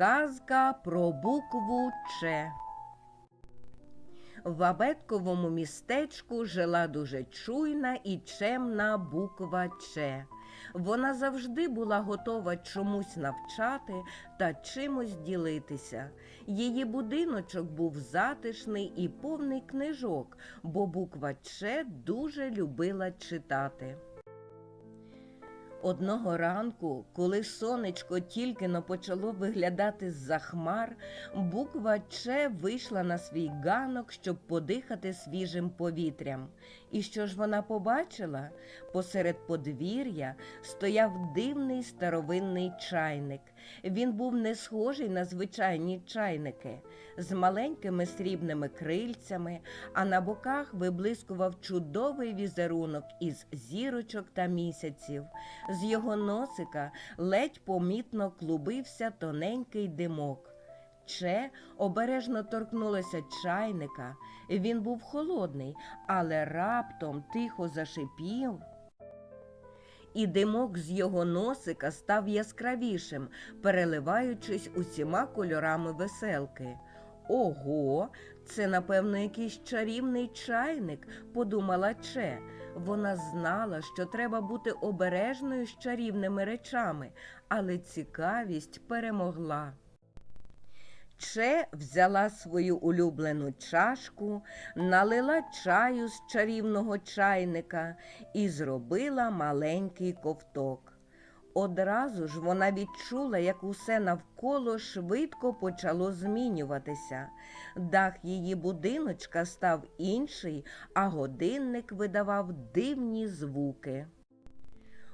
Казка про букву Ч. В абетковому містечку жила дуже чуйна і чемна буква Ч. Вона завжди була готова чомусь навчати та чимось ділитися. Її будиночок був затишний і повний книжок, бо буква Ч дуже любила читати. Одного ранку, коли сонечко тільки но почало виглядати з-за хмар, буква Ч вийшла на свій ганок, щоб подихати свіжим повітрям. І що ж вона побачила? Посеред подвір'я стояв дивний старовинний чайник. Він був не схожий на звичайні чайники, з маленькими срібними крильцями, а на боках виблискував чудовий візерунок із зірочок та місяців. З його носика ледь помітно клубився тоненький димок. Че обережно торкнулося чайника. Він був холодний, але раптом тихо зашипів. І димок з його носика став яскравішим, переливаючись усіма кольорами веселки. Ого, це, напевно, якийсь чарівний чайник, подумала Че. Вона знала, що треба бути обережною з чарівними речами, але цікавість перемогла. Че взяла свою улюблену чашку, налила чаю з чарівного чайника і зробила маленький ковток. Одразу ж вона відчула, як усе навколо швидко почало змінюватися. Дах її будиночка став інший, а годинник видавав дивні звуки.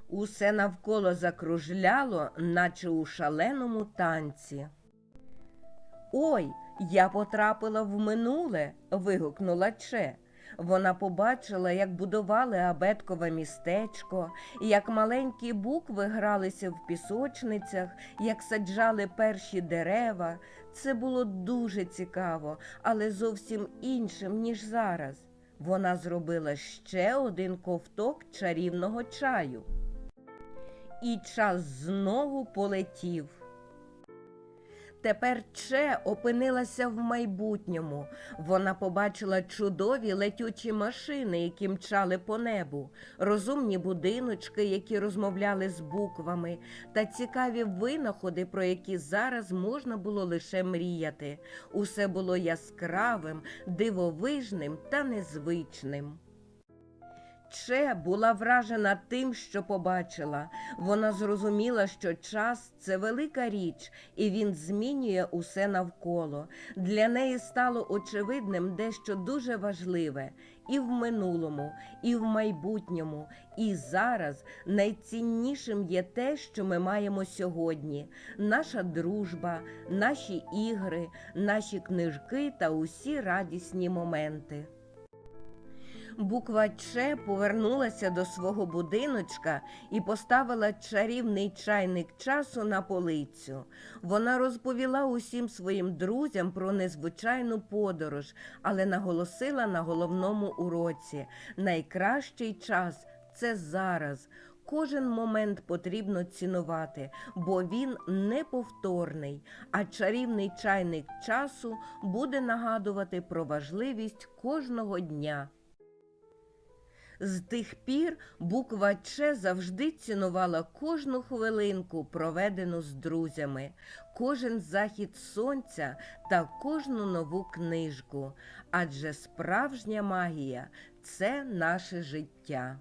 Усе навколо закружляло, наче у шаленому танці. Ой, я потрапила в минуле. вигукнула Че. Вона побачила, як будували абеткове містечко, як маленькі букви гралися в пісочницях, як саджали перші дерева. Це було дуже цікаво, але зовсім іншим, ніж зараз. Вона зробила ще один ковток чарівного чаю. І час знову полетів. Тепер Че опинилася в майбутньому. Вона побачила чудові летючі машини, які мчали по небу, розумні будиночки, які розмовляли з буквами, та цікаві винаходи, про які зараз можна було лише мріяти. Усе було яскравим, дивовижним та незвичним. Че була вражена тим, що побачила. Вона зрозуміла, що час це велика річ, і він змінює усе навколо. Для неї стало очевидним дещо дуже важливе і в минулому, і в майбутньому, і зараз найціннішим є те, що ми маємо сьогодні: наша дружба, наші ігри, наші книжки та усі радісні моменти. Буква Ч повернулася до свого будиночка і поставила чарівний чайник часу на полицю. Вона розповіла усім своїм друзям про незвичайну подорож, але наголосила на головному уроці: найкращий час це зараз. Кожен момент потрібно цінувати, бо він неповторний, а чарівний чайник часу буде нагадувати про важливість кожного дня. З тих пір буква Ч завжди цінувала кожну хвилинку, проведену з друзями, кожен захід сонця та кожну нову книжку. Адже справжня магія це наше життя.